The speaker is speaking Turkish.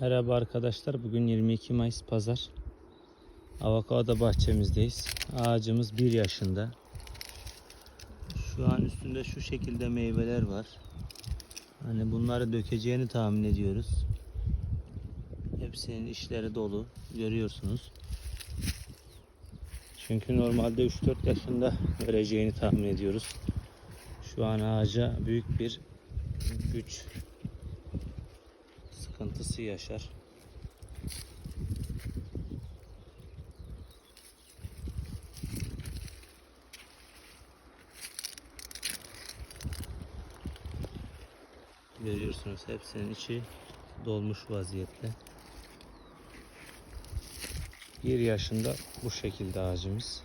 Merhaba arkadaşlar. Bugün 22 Mayıs Pazar. Avokado bahçemizdeyiz. Ağacımız 1 yaşında. Şu an üstünde şu şekilde meyveler var. Hani bunları dökeceğini tahmin ediyoruz. Hepsinin işleri dolu. Görüyorsunuz. Çünkü normalde 3-4 yaşında vereceğini tahmin ediyoruz. Şu an ağaca büyük bir güç sıkıntısı yaşar. Görüyorsunuz hepsinin içi dolmuş vaziyette. Bir yaşında bu şekilde ağacımız.